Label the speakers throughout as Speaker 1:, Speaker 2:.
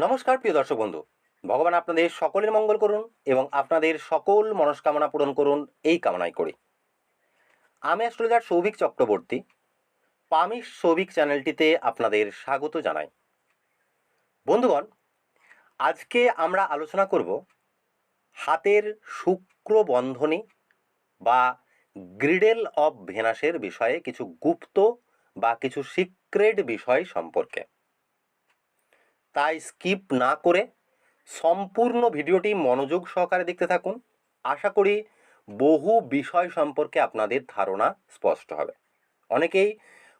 Speaker 1: নমস্কার, প্রিয় দর্শক বন্ধু। ভগবান আপনাদের সকলের মঙ্গল করুন এবং আপনাদের সকল মনস্কামনা পূরণ করুন এই কামনাই করি। আমি অ্যাস্ট্রোলজার সৌভিক চক্রবর্তী। পামিশ সৌভিক চ্যানেলটিতে আপনাদের স্বাগত জানাই। বন্ধুগণ, আজকে আমরা আলোচনা করব হাতের শুক্র বন্ধনী বা গ্রিডেল অফ ভেনাসের বিষয়ে কিছু গুপ্ত বা কিছু সিক্রেট বিষয় সম্পর্কে। তাই স্কিপ না করে সম্পূর্ণ ভিডিওটি মনোযোগ সহকারে দেখতে থাকুন। আশা করি বহু বিষয় সম্পর্কে আপনাদের ধারণা স্পষ্ট হবে। অনেকেই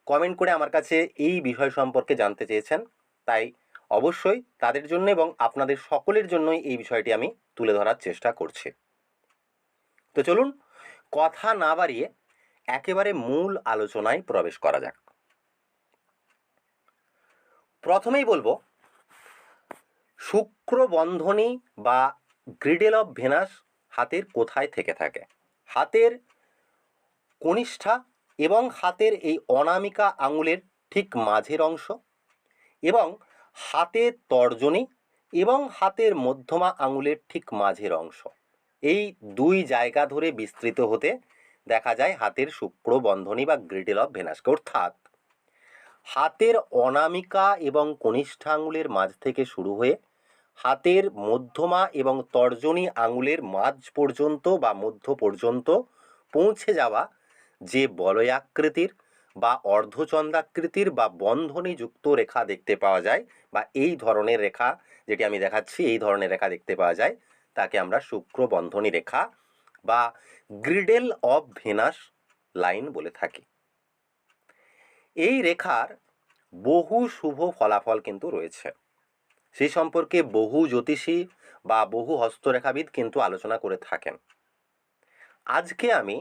Speaker 1: কমেন্ট করে আমার কাছে এই বিষয় সম্পর্কে জানতে চেয়েছেন, তাই অবশ্যই তাদের জন্য এবং আপনাদের সকলের জন্যই এই বিষয়টি আমি তুলে ধরার চেষ্টা করছি। তো চলুন, কথা না বাড়িয়ে একেবারে মূল আলোচনায় প্রবেশ করা যাক। প্রথমেই বলব শুক্র বন্ধনী বা গ্রিডেল অফ ভেনাস হাতের কোথায় থেকে থাকে? হাতের কনিষ্ঠা এবং হাতের এই অনামিকা আঙুলের ঠিক মাঝের অংশ এবং হাতের তর্জনী এবং হাতের মধ্যমা আঙুলের ঠিক মাঝের অংশ। এই দুই জায়গা ধরে বিস্তৃত হতে দেখা যায় হাতের শুক্র বন্ধনী বা গ্রিডেল অফ ভেনাসকে। অর্থাৎ হাতের অনামিকা এবং কনিষ্ঠা আঙুলের মাঝ থেকে শুরু হয়ে হাতের মধ্যমা এবং তর্জনী আঙুলের মাঝ পর্যন্ত বা মধ্য পর্যন্ত পৌঁছে যাওয়া যে বলয়াকৃতির বা অর্ধচন্দ্রাকৃতির বা বন্ধনীযুক্ত রেখা দেখতে পাওয়া যায় বা এই ধরনের রেখা যেটি আমি দেখাচ্ছি, এই ধরনের রেখা দেখতে পাওয়া যায়, তাকে আমরা শুক্র বন্ধনী রেখা বা গ্রিডেল অফ ভেনাস লাইন বলে থাকি। এই রেখার বহু শুভ ফলাফল কিন্তু রয়েছে। সেই সম্পর্কে বহু জ্যোতিষী বা বহু হস্তরেখাবিদ কিন্তু আলোচনা করে থাকেন। আজকে আমি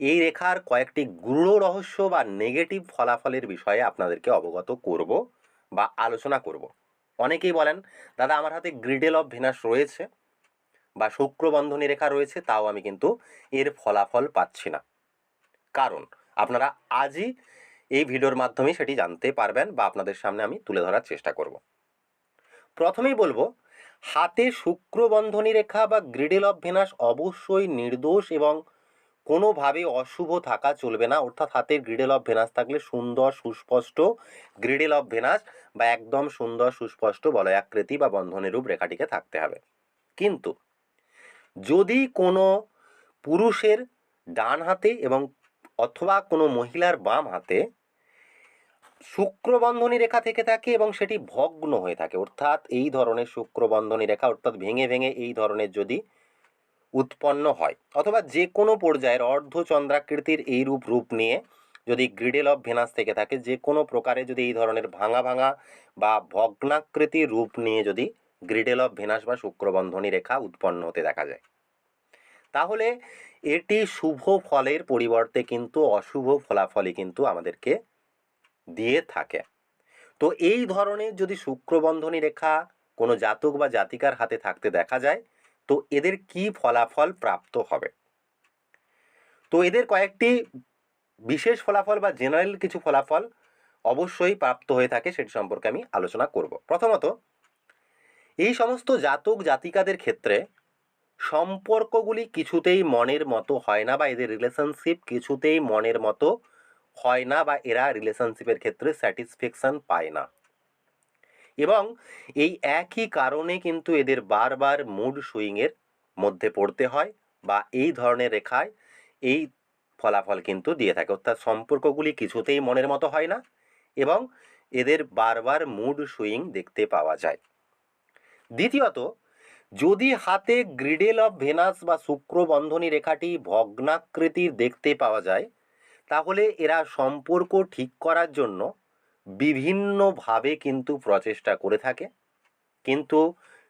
Speaker 1: এই রেখার কয়েকটি গূঢ় রহস্য বা নেগেটিভ ফলাফলের বিষয়ে আপনাদেরকে অবগত করব বা আলোচনা করব। অনেকেই বলেন, দাদা, আমার হাতে গ্রিডেল অফ ভেনাস রয়েছে বা শুক্রবন্ধনী রেখা রয়েছে, তাও আমি কিন্তু এর ফলাফল পাচ্ছি না। কারণ আপনারা আজই এই ভিডিওর মাধ্যমে সেটি জানতে পারবেন বা আপনাদের সামনে আমি তুলে ধরার চেষ্টা করব। প্রথমেই বলব, হাতে শুক্রবন্ধনী রেখা বা গ্রিডেল অফ ভেনাস অবশ্যই নির্দোষ এবং কোনোভাবে অশুভ থাকা চলবে না। অর্থাৎ হাতের গ্রিডেল অফ ভেনাস থাকলে সুন্দর, সুস্পষ্ট গ্রিডেল অফ ভেনাস বা একদম সুন্দর, সুস্পষ্ট বলয়াকৃতি বা বন্ধনের রূপ রেখাটিকে থাকতে হবে। কিন্তু যদি কোনো পুরুষের ডান হাতে এবং অথবা কোনো মহিলার বাম হাতে শুক্রবন্ধনী রেখা থেকে থাকে এবং সেটি ভগ্ন হয়ে থাকে। অর্থাৎ এই ধরনের শুক্রবন্ধনী রেখা অর্থাৎ ভেঙে ভেঙে এই ধরনের যদি উৎপন্ন হয় অথবা যে কোনো পর্যায়ের অর্ধচন্দ্রাকৃতির এই রূপ রূপ নিয়ে যদি গ্রিডেল অফ ভেনাস থেকে থাকে, যে কোনো প্রকারে যদি এই ধরনের ভাঙা ভাঙা বা ভগ্নাকৃতির রূপ নিয়ে যদি গ্রিডেল অফ ভেনাস বা শুক্রবন্ধনী রেখা উৎপন্ন হতে দেখা যায়। তাহলে এটি শুভ ফলের পরিবর্তে কিন্তু অশুভ ফলাফলই কিন্তু আমাদেরকে দিয়ে থাকে। তো এই ধরনের যদি শুক্রবন্ধনী রেখা কোনো জাতক বা জাতিকার হাতে থাকতে দেখা যায়, তো এদের কি ফলাফল প্রাপ্ত হবে? তো এদের কয়েকটি বিশেষ ফলাফল বা জেনারেল কিছু ফলাফল অবশ্যই প্রাপ্ত হয়ে থাকে সেটি সম্পর্কে আমি আলোচনা করব। প্রথমত, এই সমস্ত জাতক জাতিকাদের ক্ষেত্রে সম্পর্কগুলি কিছুতেই মনের মতো হয় না বা এদের রিলেশনশিপ কিছুতেই মনের মতো হয় না বা এরা রিলেশনশিপের ক্ষেত্রে স্যাটিসফ্যাকশান পায় না। এবং এই একই কারণে কিন্তু এদের বারবার মুড সুইংয়ের মধ্যে পড়তে হয় বা এই ধরনের রেখায় এই ফলাফল কিন্তু দিয়ে থাকে। অর্থাৎ সম্পর্কগুলি কিছুতেই মনের মতো হয় না এবং এদের বারবার মুড সুইং দেখতে পাওয়া যায়। দ্বিতীয়ত, যদি হাতে গ্রিডেল অফ ভেনাস বা শুক্র বন্ধনী রেখাটি ভগ্নাকৃতির দেখতে পাওয়া যায় তাহলে এরা সম্পর্ক ঠিক করার জন্য বিভিন্নভাবে কিন্তু প্রচেষ্টা করে থাকে। কিন্তু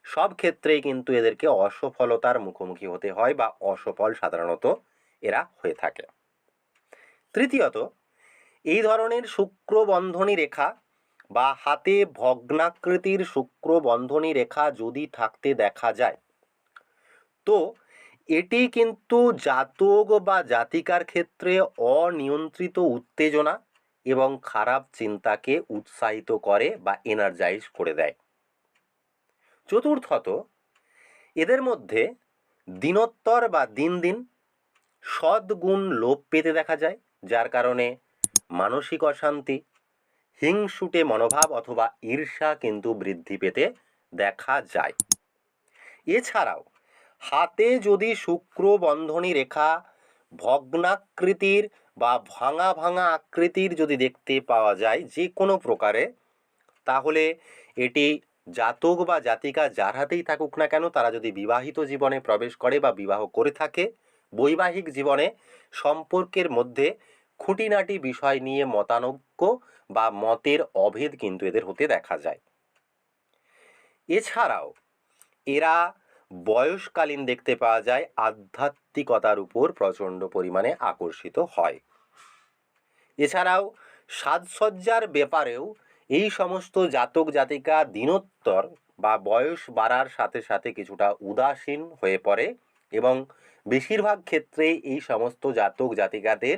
Speaker 1: সব ক্ষেত্রেই কিন্তু এদেরকে অসফলতার মুখোমুখি হতে হয় বা অসফল সাধারণত এরা হয়ে থাকে। তৃতীয়ত, এই ধরনের শুক্রবন্ধনী রেখা বা হাতে ভগ্নাকৃতির শুক্র বন্ধনী রেখা যদি থাকতে দেখা যায়, তো এটি কিন্তু জাতক বা জাতিকার ক্ষেত্রে অনিয়ন্ত্রিত উত্তেজনা এবং খারাপ চিন্তাকে উৎসাহিত করে বা এনার্জাইজ করে দেয়। চতুর্থত, এদের মধ্যে দিনোত্তর বা দিন দিন সদ্গুণ লোপ পেতে দেখা যায়, যার কারণে মানসিক অশান্তি, হিংসুটে মনোভাব অথবা ঈর্ষা কিন্তু বৃদ্ধি পেতে দেখা যায়। এছাড়াও হাতে যদি শুক্র বন্ধনী রেখা, ভগ্নাকৃতির বা ভাঙা ভাঙা আকৃতির যদি দেখতে পাওয়া যায় যে কোনো প্রকারে, তাহলে এটি জাতক বা জাতিকা যার হাতেই থাকুক না কেন, তারা যদি বিবাহিত জীবনে প্রবেশ করে বা বিবাহ করে থাকে, বৈবাহিক জীবনে সম্পর্কের মধ্যে খুঁটিনাটি বিষয় নিয়ে মতানৈক্য বা মতের অভেদ কিন্তু এদের হতে দেখা যায়। এছাড়াও, এরা বয়সকালীন দেখতে পাওয়া যায় আধ্যাত্মিকতার উপর প্রচণ্ড পরিমাণে আকর্ষিত হয়। এছাড়াও সাজসজ্জার ব্যাপারেও এই সমস্ত জাতক জাতিকা দিনোত্তর বা বয়স বাড়ার সাথে সাথে কিছুটা উদাসীন হয়ে পড়ে এবং বেশিরভাগ ক্ষেত্রে এই সমস্ত জাতক জাতিকাদের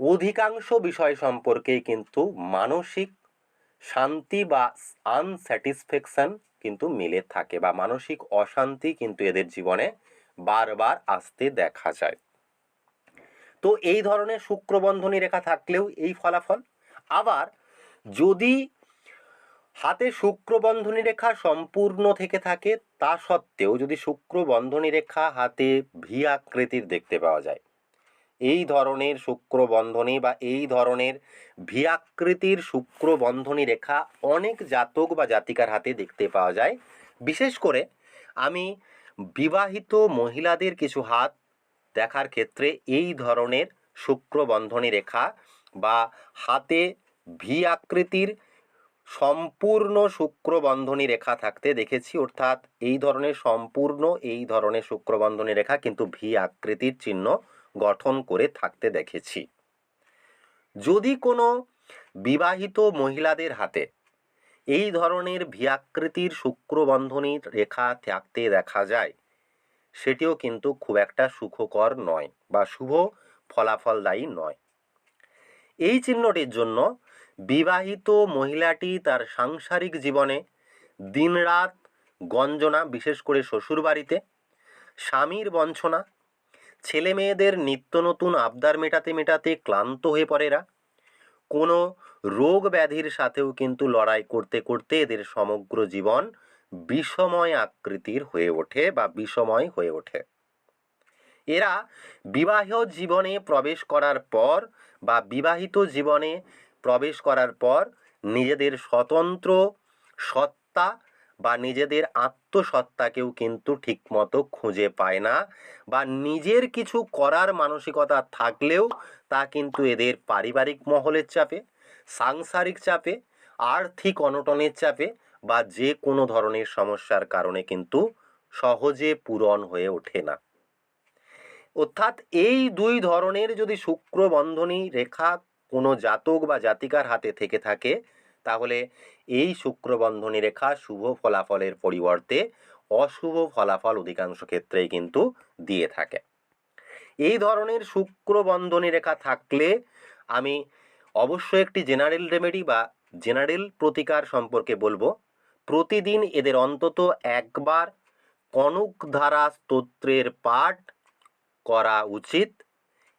Speaker 1: অধিকাংশ বিষয় সম্পর্কে কিন্তু মানসিক শান্তি বা আনস্যাটিসফ্যাকশন কিন্তু মিলে থাকে বা মানসিক অশান্তি কিন্তু এদের জীবনে বারবার আসতে দেখা যায়। তো এই ধরনের শুক্রবন্ধনী রেখা থাকলেও এই ফলাফল। আবার যদি হাতে শুক্রবন্ধনী রেখা সম্পূর্ণ থেকে থাকে, তা সত্ত্বেও যদি শুক্রবন্ধনী রেখা হাতে ভি আকৃতির দেখতে পাওয়া যায় এই ধরনের শুক্র বন্ধনী বা এই ধরনের ভি আকৃতির শুক্র বন্ধনী রেখা অনেক জাতক বা জাতিকার হাতে দেখতে পাওয়া যায়। বিশেষ করে আমি বিবাহিত মহিলাদের কিছু হাত দেখার ক্ষেত্রে এই ধরনের শুক্র বন্ধনী রেখা বা হাতে ভি আকৃতির সম্পূর্ণ শুক্র বন্ধনী রেখা থাকতে দেখেছি। অর্থাৎ এই ধরনের সম্পূর্ণ এই ধরনের শুক্রবন্ধনী রেখা কিন্তু ভি আকৃতির চিহ্ন গঠন করে থাকতে দেখেছি। যদি কোনো বিবাহিত মহিলাদের হাতে এই ধরনের ভিয়াকৃতির আকৃতির শুক্র বন্ধনীর রেখা থাকতে দেখা যায়, সেটিও কিন্তু খুব একটা সুখকর নয় বা শুভ ফলাফলদায়ী নয়। এই চিহ্নটির জন্য বিবাহিত মহিলাটি তার সাংসারিক জীবনে দিনরাত গঞ্জনা, বিশেষ করে শ্বশুরবাড়িতে, স্বামীর বঞ্চনা ছেলে মেয়েদের নিত্য নতুন আবদার মেটাতে মেটাতে ক্লান্ত হয়ে পড়ে এরা। কোনো রোগ ব্যাধির সাথেও কিন্তু লড়াই করতে করতে এদের সমগ্র জীবন বিষময় আকৃতির হয়ে ওঠে বা বিষময় হয়ে ওঠে। এরা বিবাহ জীবনে প্রবেশ করার পর বা বিবাহিত জীবনে প্রবেশ করার পর নিজেদের স্বতন্ত্র সত্তা বা নিজেদের আত্মসত্তাকেও কিন্তু ঠিকমতো খুঁজে পায় না বা নিজের কিছু করার মানসিকতা থাকলেও তা কিন্তু এদের পারিবারিক মহলের চাপে, সাংসারিক চাপে, আর্থিক অনটনের চাপে বা যে কোনো ধরনের সমস্যার কারণে কিন্তু সহজে পূরণ হয়ে ওঠে না। অর্থাৎ এই দুই ধরনের যদি শুক্র বন্ধনী রেখা কোনো জাতক বা জাতিকার হাতে থেকে থাকে, তাহলে এই শুক্রবন্ধনী রেখা শুভ ফলাফলের পরিবর্তে অশুভ ফলাফল অধিকাংশ ক্ষেত্রেই কিন্তু দিয়ে থাকে। এই ধরনের শুক্রবন্ধনী রেখা থাকলে আমি অবশ্যই একটি জেনারেল রেমেডি বা জেনারেল প্রতিকার সম্পর্কে বলব। প্রতিদিন এদের অন্তত একবার কনক ধারা স্তোত্রের পাঠ করা উচিত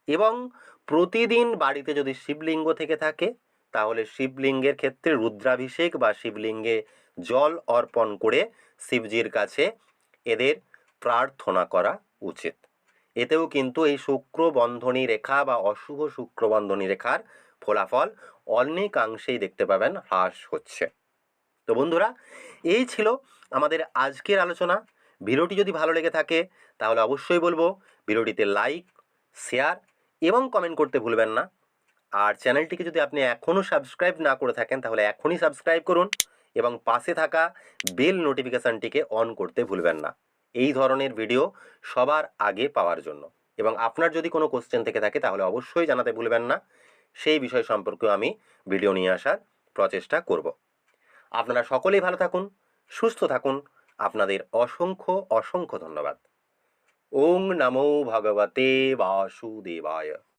Speaker 1: এবং প্রতিদিন বাড়িতে যদি শিবলিঙ্গ থেকে থাকে তাহলে শিবলিঙ্গের ক্ষেত্রে রুদ্রাভিষেক বা শিবলিঙ্গে জল অর্পণ করে শিবজির কাছে এদের প্রার্থনা করা উচিত। এতেও কিন্তু এই শুক্র বন্ধনী রেখা বা অশুভ শুক্র বন্ধনী রেখার ফলাফল অনেকাংশেই দেখতে পাবেন, হ্রাস হচ্ছে। তো বন্ধুরা, এই ছিল আমাদের আজকের আলোচনা। ভিডিওটি যদি ভালো লেগে থাকে, তাহলে অবশ্যই বলব, ভিডিওটিতে লাইক, শেয়ার এবং কমেন্ট করতে ভুলবেন না। আর চ্যানেলটিকে যদি আপনি এখনও সাবস্ক্রাইব না করে থাকেন, তাহলে এখনই সাবস্ক্রাইব করুন এবং পাশে থাকা বেল নোটিফিকেশানটিকে অন করতে ভুলবেন না। এই ধরনের ভিডিও সবার আগে পাওয়ার জন্য। এবং আপনার যদি কোনো কোশ্চেন থেকে থাকে, তাহলে অবশ্যই জানাতে ভুলবেন না। সেই বিষয় সম্পর্কেও আমি ভিডিও নিয়ে আসার প্রচেষ্টা করব। আপনারা সকলেই ভালো থাকুন, সুস্থ থাকুন। আপনাদের অসংখ্য অসংখ্য ধন্যবাদ। ওং নমো ভগবতে বাসুদেবায়।